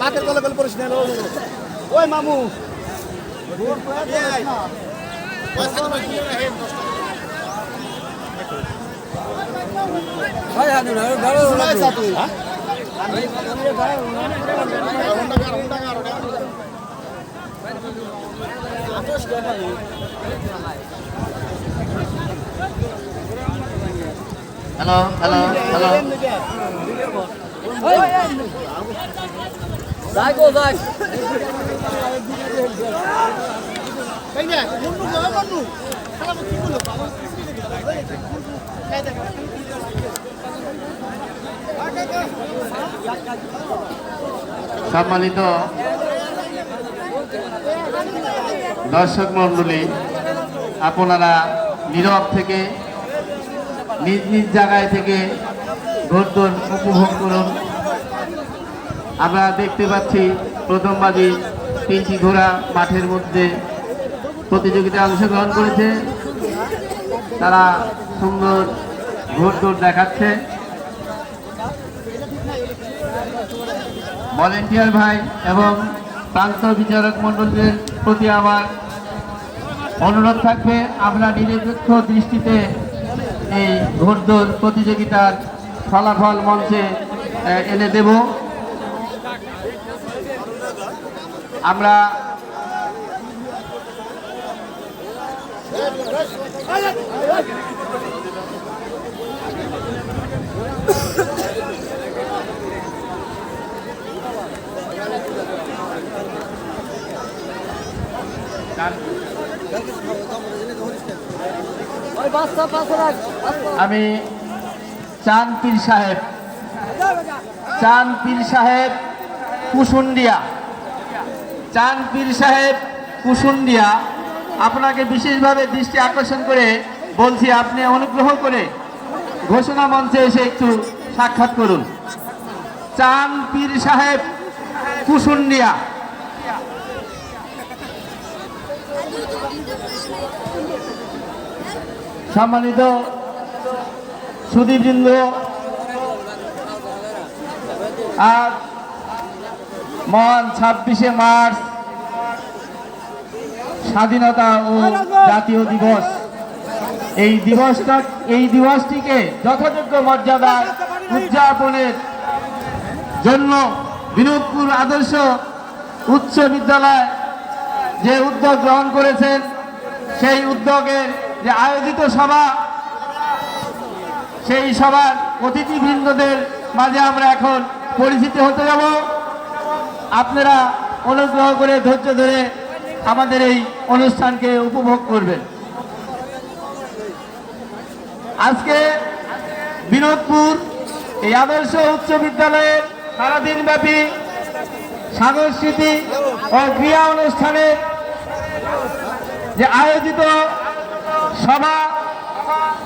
নাকের গলে গলে পড়িস ওই মামু। হ্যালো হ্যালো হ্যালো যাই গো যাই সম্মানিত দর্শক মণ্ডলী আপনারা নীরব থেকে নিজ নিজ জায়গায় থেকে ঘোরদোর উপভোগ করুন। আমরা দেখতে পাচ্ছি প্রথমবাদী তিনটি ঘোড়া মাঠের মধ্যে প্রতিযোগিতায় অংশগ্রহণ করেছে। তারা সুন্দর ঘোরদৌড় দেখাচ্ছে। ভলেন্টিয়ার ভাই এবং প্রান্ত বিচারক মণ্ডলীর প্রতি আমার অনুরোধ থাকবে। আমরা নিরপেক্ষ দৃষ্টিতে এই ঘোড়দৌড় প্রতিযোগিতার ফলাফল মঞ্চে এনে দেব। আমরা আমি চাঁদ পীর সাহেব। চাঁদ পীর সাহেব কুসুন্ডিয়া। চাঁদ পীর সাহেব কুসুন্ডিয়া। আপনাকে বিশেষভাবে দৃষ্টি আকর্ষণ করে বলছি, আপনি অনুগ্রহ করে ঘোষণা মঞ্চে এসে একটু সাক্ষাৎ করুন। চাঁদ পীর সাহেব কুসুন্ডিয়া। সম্মানিত সুদীবৃন্দ আজ মহান ছাব্বিশে মার্চ স্বাধীনতা ও জাতীয় দিবস। এই দিবসটা, এই দিবসটিকে যথাযোগ্য মর্যাদায় উদযাপনের জন্য বিনোদপুর আদর্শ উচ্চ বিদ্যালয় যে উদ্যোগ গ্রহণ করেছেন, সেই উদ্যোগের যে আয়োজিত সভা, সেই সভার অতিথিবৃন্দদের মাঝে আমরা এখন পরিচিত হতে যাব। আপনারা অনুগ্রহ করে ধৈর্য ধরে আমাদের এই অনুষ্ঠানকে উপভোগ করবেন। আজকে বিনোদপুর এই আদর্শ উচ্চ বিদ্যালয়ের সারাদিন ব্যাপী সাংস্কৃতিক ও ক্রিয়া অনুষ্ঠানের যে আয়োজিত সভা,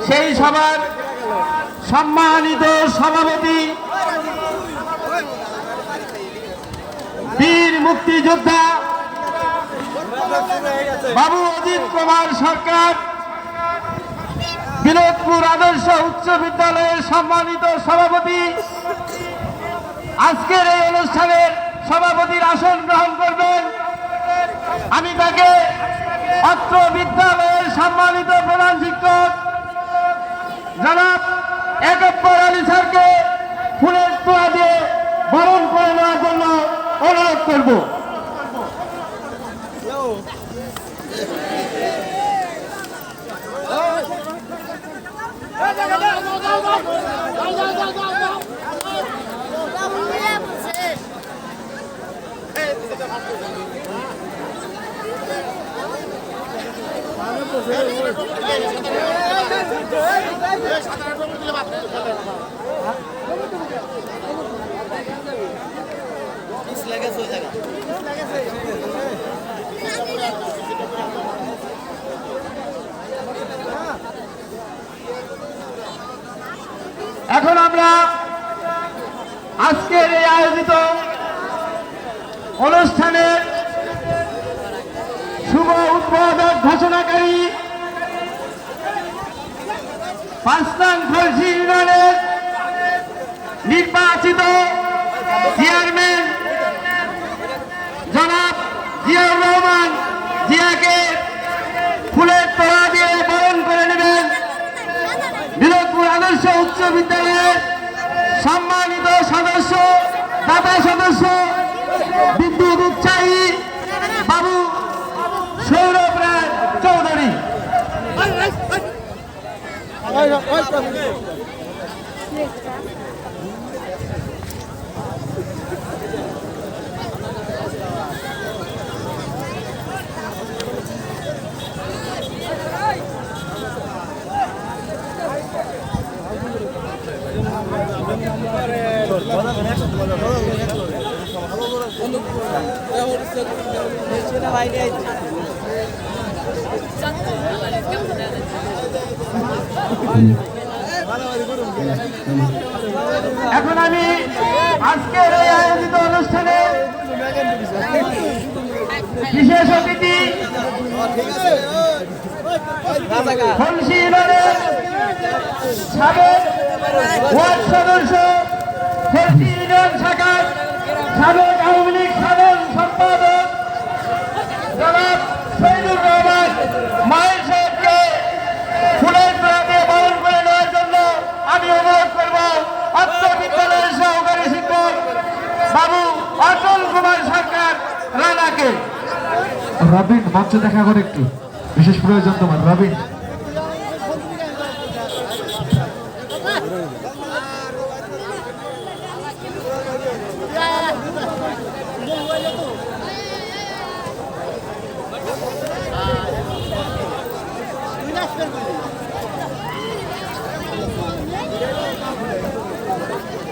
সেই সভার সম্মানিত সভাপতি বীর মুক্তিযোদ্ধা বাবু অজিত কুমার সরকার, বিনোদপুর আদর্শ উচ্চ বিদ্যালয়ের সম্মানিত সভাপতি। আজকের এই অনুষ্ঠানের সভাপতির আসন গ্রহণ করবেন। আমি তাকে অত্র বিদ্যালয়ের লাগে এখন আমরা আজকের এই আয়োজিত অনুষ্ঠানের শুভ উদ্বোধক ঘোষণাকারী পাঁচ নং ইউনিয়নের উচ্চ বিদ্যালয়ের সম্মানিত সদস্য দাতা সদস্য বিদ্যুৎ উৎসাহী বাবু সৌরভ রায় চৌধুরী। এখন আমি আজকের এই আয়োজিত অনুষ্ঠানে বিশেষ অতিথি সাবেক ওয়ার্ড সদস্য ইউনিয়ন শাখার সাবেক আওয়ামী লীগ সাধারণ সম্পাদক, জনাব শহীদুর রহমান মায়ের সাহেবকে ফুলের দিয়ে বরণ করে নেওয়ার জন্য আমি অনুরোধ করব অত্র বিদ্যালয়ের সহকারী শিক্ষক বাবু অটল কুমার সরকার রানাকে। রবিন, মঞ্চ দেখা করে একটু। বিশেষ প্রয়োজন তোমার, রবিন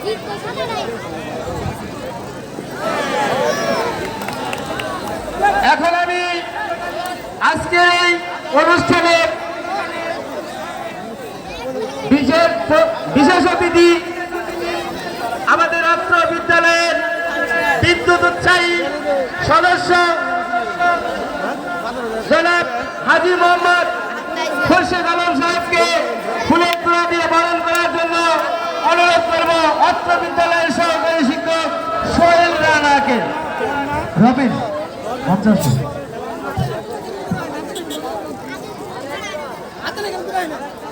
ঠিক কথা নাই এখন আমি আজকের এই অনুষ্ঠানের বিশেষ বিশেষ অতিথি আমাদের অত্র বিদ্যালয়ের বিদ্যুৎ উৎসাহী সদস্য জনাব হাজি মোহাম্মদ খোরশেদ আলম সাহেবকে ফুলের তোড়া দিয়ে বরণ করার জন্য অনুরোধ করব অত্র বিদ্যালয়ের সহকারী শিক্ষক সোহেল রানাকে।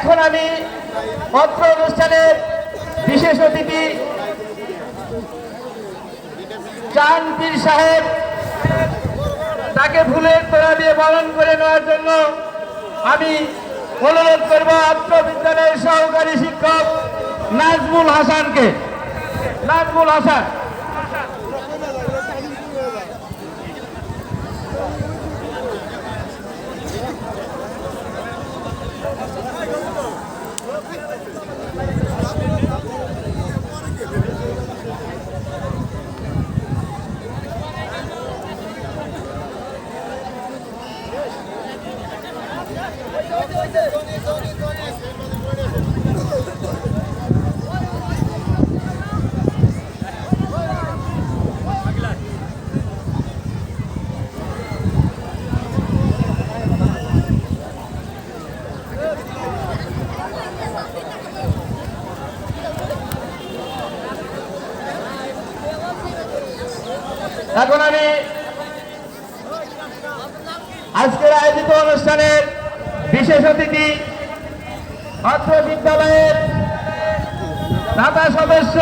এখন আমি পত্র অনুষ্ঠানের বিশেষ অতিথি চান পীর সাহেব। তাকে ফুলের তোড়া দিয়ে বরণ করে নেওয়ার জন্য আমি অনুরোধ করব আত্ম বিদ্যালয়ের সহকারী শিক্ষক নাজমুল হাসানকে। নাজমুল হাসান। এখন আমি আজকের আয়োজিত অনুষ্ঠানের বিশেষ অতিথি অর্থ বিদ্যালয়ের দাতা সদস্য